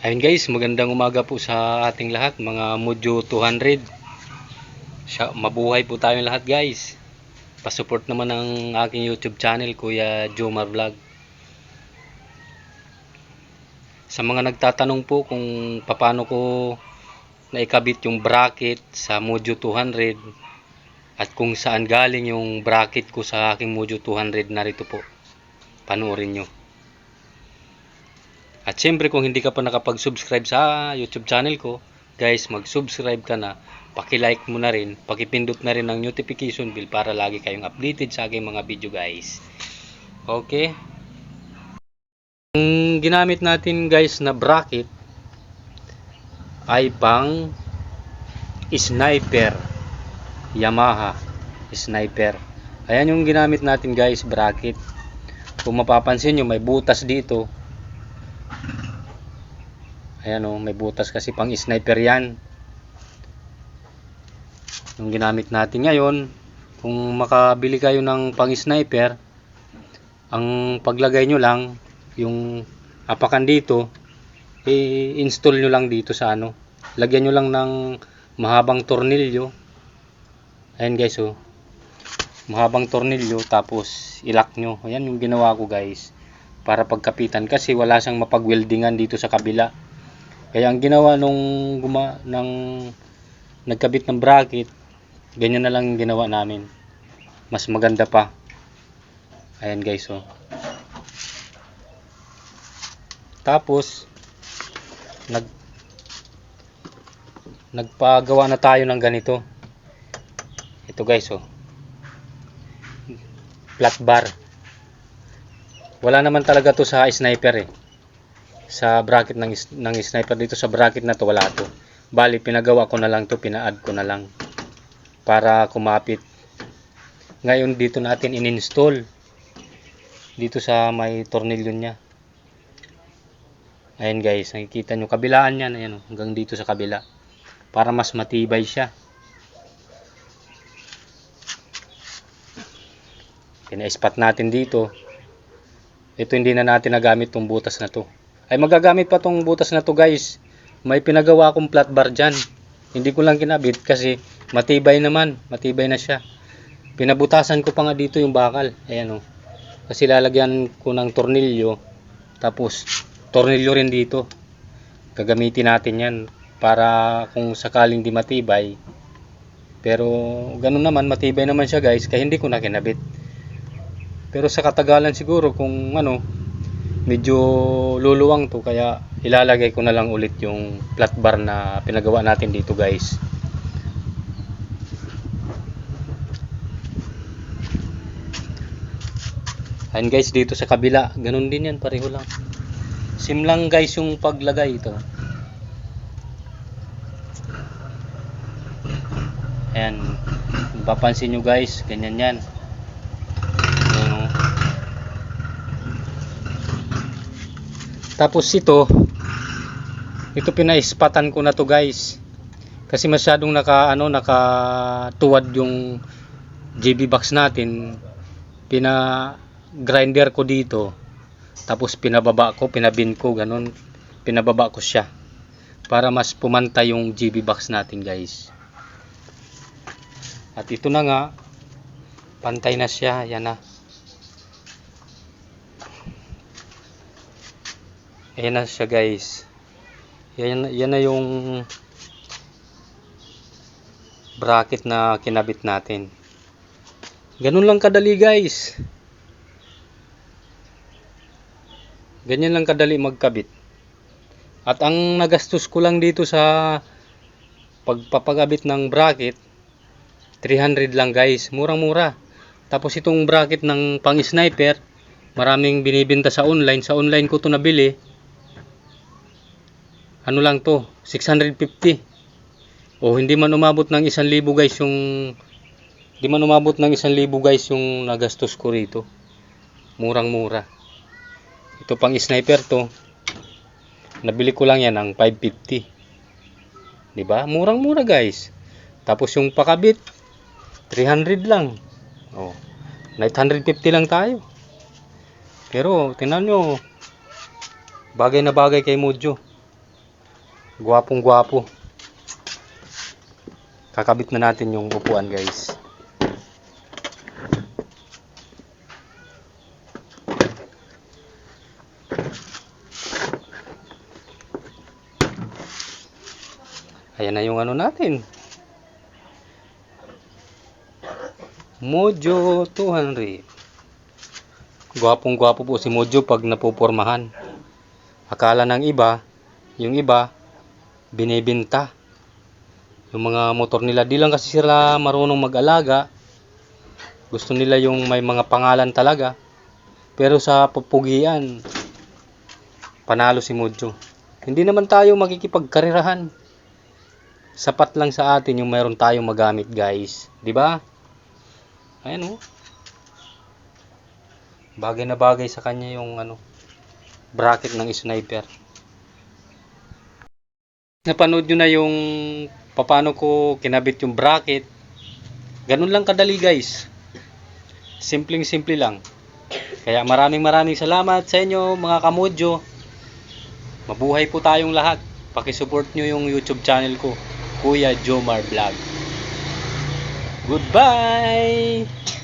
Ayun guys, magandang umaga po sa ating lahat, mga Mojo 200. Siya, mabuhay po tayong lahat guys. Pasupport naman ng aking YouTube channel, Kuya Jomar Vlog. Sa mga nagtatanong po kung paano ko naikabit yung bracket sa Mojo 200 at kung saan galing yung bracket ko sa aking Mojo 200 narito po. Panoorin nyo. At syempre kung hindi ka pa nakapag-subscribe sa YouTube channel ko, guys, mag-subscribe ka na, paki-like mo na rin, paki-pindot na rin ang notification bell para lagi kayong updated sa aking mga video, guys. Okay? Ang ginamit natin, guys, na bracket ay pang sniper Yamaha sniper. Ayan yung ginamit natin, guys, bracket. Kung mapapansin nyo, may butas dito Ayan o, may butas kasi pang sniper yan. Yung ginamit natin ngayon, kung makabili kayo ng pang sniper, ang paglagay nyo lang, yung apakan dito, i-install nyo lang dito sa ano. Lagyan nyo lang ng mahabang tornilyo. Ayan guys o. Mahabang tornilyo, tapos ilak nyo. Ayan yung ginawa ko guys. Para pagkapitan kasi wala siyang mapag-weldingan dito sa kabila. Kaya ang ginawa nung guma ng nagkabit ng bracket, ganyan na lang yung ginawa namin. Mas maganda pa. Ayan guys, oh. Tapos nag nagpagawa na tayo ng ganito. Ito guys, oh. Flat bar. Wala naman talaga to sa sniper eh sa bracket ng, ng sniper dito sa bracket na to wala to. Bali pinagawa ko na lang to pina-add ko na lang para kumapit. Ngayon dito natin in-install. Dito sa may tornilyo nya ayan guys nakikita nyo kabilaan yan ayan, oh, hanggang dito sa kabila. Para mas matibay siya. Pina-spot natin dito. Ito hindi na natin nagamit tong butas na to ay magagamit pa tong butas na to guys. May pinagawa akong flat bar dyan. Hindi ko lang kinabit kasi matibay naman. Matibay na siya. Pinabutasan ko pa nga dito yung bakal. Ayan o kasi lalagyan ko ng tornilyo. Tapos tornilyo rin dito. Gagamitin natin yan para kung sakaling di matibay. Pero ganun naman. Matibay naman siya guys. Kaya hindi ko na kinabit. Pero sa katagalan siguro kung ano medyo luluwang to kaya ilalagay ko na lang ulit yung flat bar na pinagawa natin dito guys. Ayan guys dito sa kabila. Ganun din yan pareho lang. Sim lang guys yung paglagay ito. Ayan. Papansin nyo guys ganyan yan Ayan, oh. Tapos ito, ito pinaispatan ko na to guys. Kasi masyadong naka ano nakatuwad yung JB box natin. Pina grinder ko dito. Tapos pinababa ko, pinabin ko ganun. Pinababa ko siya para mas pumantay yung JB box natin guys. At ito na nga pantay na siya, yan na. Ayan na siya guys. Yan, yan na yung bracket na kinabit natin. Ganun lang kadali guys. Ganyan lang kadali magkabit. At ang nagastos ko lang dito sa pagpapagabit ng bracket 300 lang guys. Murang-mura. Tapos itong bracket ng pang sniper maraming binibenta sa online. Sa online ko to nabili ano lang to 650 o hindi man umabot ng 1,000 guys yung hindi man umabot ng 1,000 guys yung nagastos ko rito. Murang mura ito pang sniper to. Nabili ko lang yan ng 550 di ba? Murang mura guys. Tapos yung pakabit 300 lang. Oh 950 lang tayo. Pero tinan nyo bagay na bagay kay Mojo Gwapong gwapo. Kakabit na natin yung upuan guys. Ayan na yung ano natin. Mojo 200. Gwapong gwapo po si Mojo pag napupormahan. Akala ng iba, yung iba, binibinta. Yung mga motor nila, di lang kasi sila marunong mag-alaga. Gusto nila yung may mga pangalan talaga. Pero sa pupugian, panalo si Mojo. Hindi naman tayo makikipagkarirahan. Sapat lang sa atin yung mayroon tayong magamit, guys. 'Di ba? Ayan oh. Bagay na bagay sa kanya yung ano bracket ng sniper. Napanood nyo na yung paano ko kinabit yung bracket. Ganun lang kadali guys. Simpleng simple lang. Kaya maraming maraming salamat sa inyo mga kamodyo. Mabuhay po tayong lahat. Pakisupport nyo yung YouTube channel ko. Kuya Jomar Vlog. Goodbye!